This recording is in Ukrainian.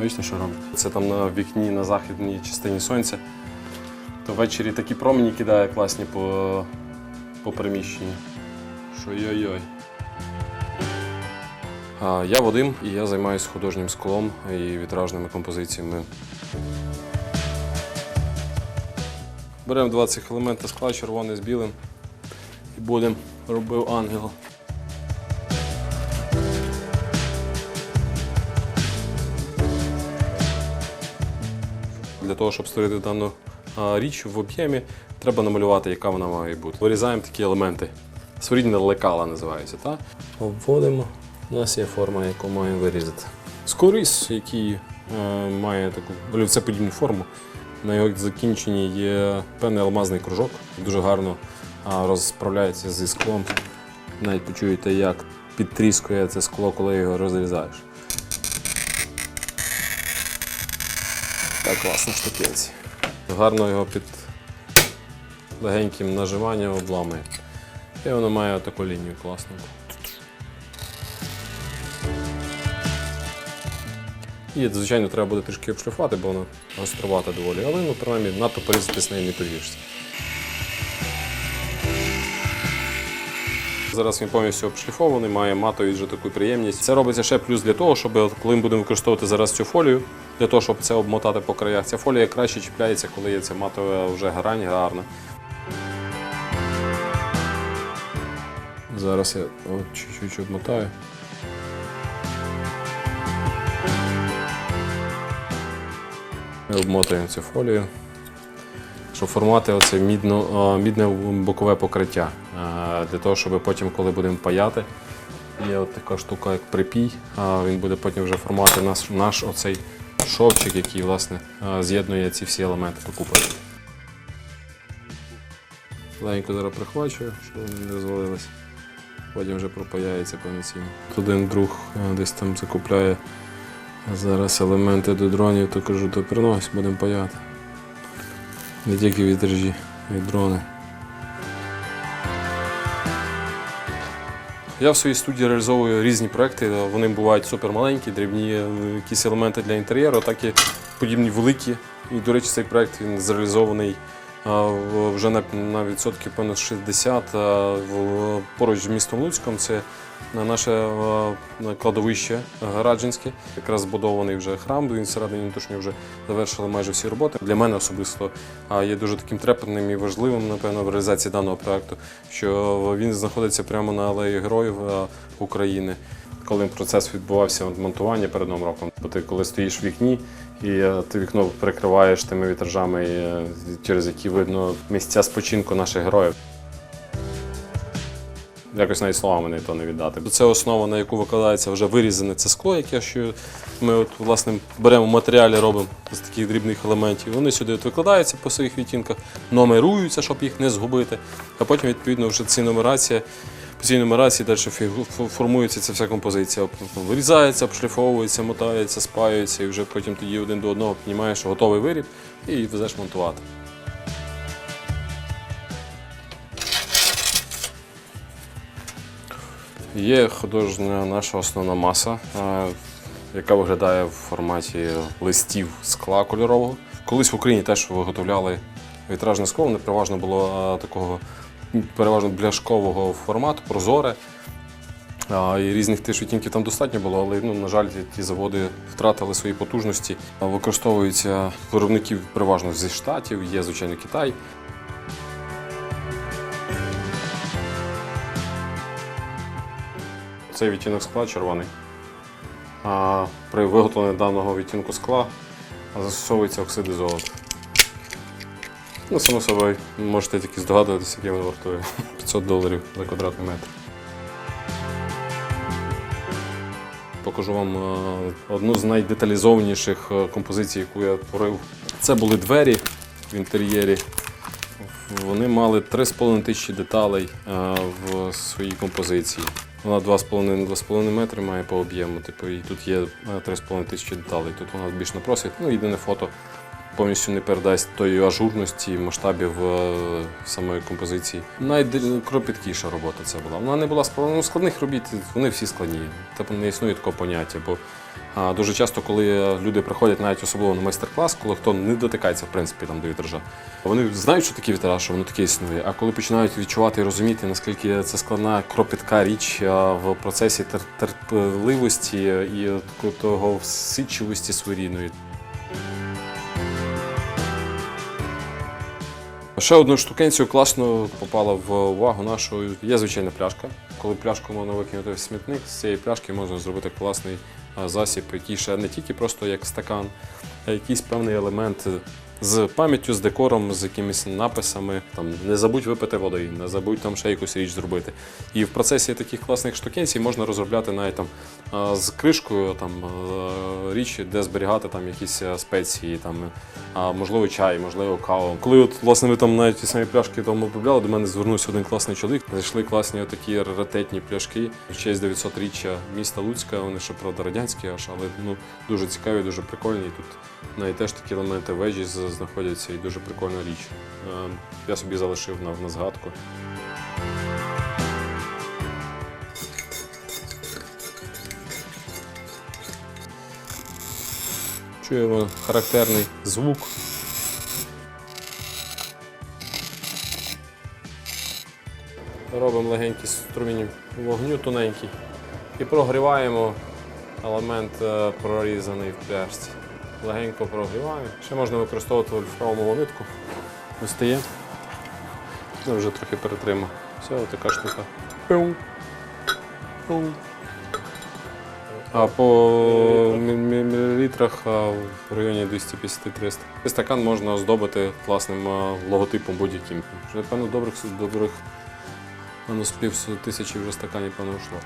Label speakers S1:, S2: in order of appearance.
S1: Бачите, що робить? Це там на вікні на західній частині сонця. То ввечері такі промені кидає класні по, по приміщенню. Що йой-йой. Я Вадим і я займаюся художнім склом і вітражними композиціями. Беремо 20 елементів скла, червоний з білим і будемо робив ангел. Для того, щоб створити дану річ в об'ємі, треба намалювати, яка вона має бути. Вирізаємо такі елементи. Своєрідне лекала називається. Та? Обводимо. У нас є форма, яку маємо вирізати. Скоріс, який е, має таку олівцеподібну форму. На його закінченні є певний алмазний кружок, дуже гарно розправляється зі склом. Навіть почуєте, як підтріскує це скло, коли його розрізаєш. Так, класна штукенці. Гарно його під легеньким нажиманням обламує. І воно має таку лінію класну. І, звичайно, треба буде трішки обшліфувати, бо воно гаструвати доволі, але ну, принаймні надто порізатись з нею не поріжешся. Зараз він повністю обшліфований, має матові вже таку приємність. Це робиться ще плюс для того, щоб коли ми будемо використовувати зараз цю фолію, для того, щоб це обмотати по краях. Ця фолія краще чіпляється, коли є ця матова вже грань гарна. Зараз я чуть-чуть обмотаю. Ми обмотуємо цю фолію, щоб формувати оце мідно, мідне бокове покриття. Для того, щоб потім, коли будемо паяти, є от така штука, як припій, він буде потім вже формувати наш, наш оцей шовчик, який власне з'єднує ці всі елементи покупи. Легенько зараз прихвачую, щоб вони не розвалились. Потім вже пропаяється повноцінно. Один друг десь там закупляє зараз елементи до дронів, то кажу, то принось, будемо паяти. Не тільки вітражі, і дрони. Я в своїй студії реалізовую різні проекти. Вони бувають супермаленькі, дрібні е, якісь елементи для інтер'єру, так і подібні великі. І, до речі, цей проект він зреалізований вже на, відсотків понад 60 поруч з містом Луцьком. Це на наше кладовище Гараджинське. Якраз збудований вже храм, він всередині точно вже завершили майже всі роботи. Для мене особисто є дуже таким трепетним і важливим, напевно, в реалізації даного проекту, що він знаходиться прямо на алеї героїв України. Коли процес відбувався монтування перед новим роком, бо ти коли стоїш в вікні і е, ти вікно прикриваєш тими вітражами, е, через які видно місця спочинку наших героїв. Якось навіть словами не то не віддати. Це основа, на яку викладається вже вирізане це скло, яке що ми от, власне, беремо матеріалі, робимо з таких дрібних елементів. Вони сюди от викладаються по своїх відтінках, номеруються, щоб їх не згубити. А потім, відповідно, вже ці нумерації, по цій нумерації далі формується ця вся композиція. Вирізається, обшліфовується, мотається, спаюється, і вже потім тоді один до одного піднімаєш готовий виріб і везеш монтувати. Є художня наша основна маса, е, яка виглядає в форматі листів скла кольорового. Колись в Україні теж виготовляли вітражне скло, воно переважно було е, такого переважно бляшкового формату, прозоре. І різних теж відтінків там достатньо було, але ну, на жаль, ті заводи втратили свої потужності. Використовуються виробників переважно зі Штатів, є, звичайно, Китай. Цей відтінок скла червоний. А при виготовленні даного відтінку скла застосовуються оксиди золота. Ну, само собою, можете тільки здогадуватися, яке воно вартує. 500 доларів за квадратний метр. Покажу вам е, одну з найдеталізованіших е, композицій, яку я творив. Це були двері в інтер'єрі. Вони мали 3,5 тисячі деталей е, в своїй композиції. Вона 2,5-2,5 метри має по об'єму. Типу, і тут є е, 3,5 тисячі деталей. Тут вона більш на просвіт. Ну, єдине фото повністю не передасть тої ажурності, масштабів е, самої композиції. Найкропіткіша робота це була. Вона не була складна. Ну, складних робіт, вони всі складні. Тобто не існує такого поняття, бо Дуже часто, коли люди приходять навіть особливо на майстер-клас, коли хто не дотикається в принципі там до вітража, вони знають, що таке вітраж, що воно таке існує. А коли починають відчувати і розуміти, наскільки це складна кропітка річ в процесі тер- терпеливості і того всидчивості своєрідної. Ще одною штукенцію класно попала в увагу нашу. Є звичайна пляшка. Коли пляшку можна викинути в смітник, з цієї пляшки можна зробити класний засіб, який ще не тільки просто як стакан, а якийсь певний елемент з пам'яттю, з декором, з якимись написами. Там не забудь випити води, не забудь там ще якусь річ зробити. І в процесі таких класних штукенцій можна розробляти навіть там з кришкою там річ, де зберігати там якісь спеції, там можливо чай, можливо каву. Коли от власне ви там навіть ті самі пляшки там обробляли, до мене звернувся один класний чоловік. Знайшли класні такі раритетні пляшки в честь 900-річчя міста Луцька. Вони ще правда радянські аж, але ну дуже цікаві, дуже прикольні. Тут навіть теж такі елементи вежі з- знаходяться і дуже прикольна річ. Е, Я собі залишив на, на згадку. Чуємо характерний звук. Робимо легенький струмінь вогню тоненький і прогріваємо елемент е, прорізаний в пляшці. Легенько прогріваємо. Ще можна використовувати вольфрамову нитку. Вистає. Я вже трохи перетримав. Все, така штука. Пиу. Пиу. А по мі- мі- мілілітрах в районі 250-300. Цей Стакан можна оздобити класним логотипом будь-яким. Певно добрих добрих певно, з пів тисячі вже стаканів певно йшло.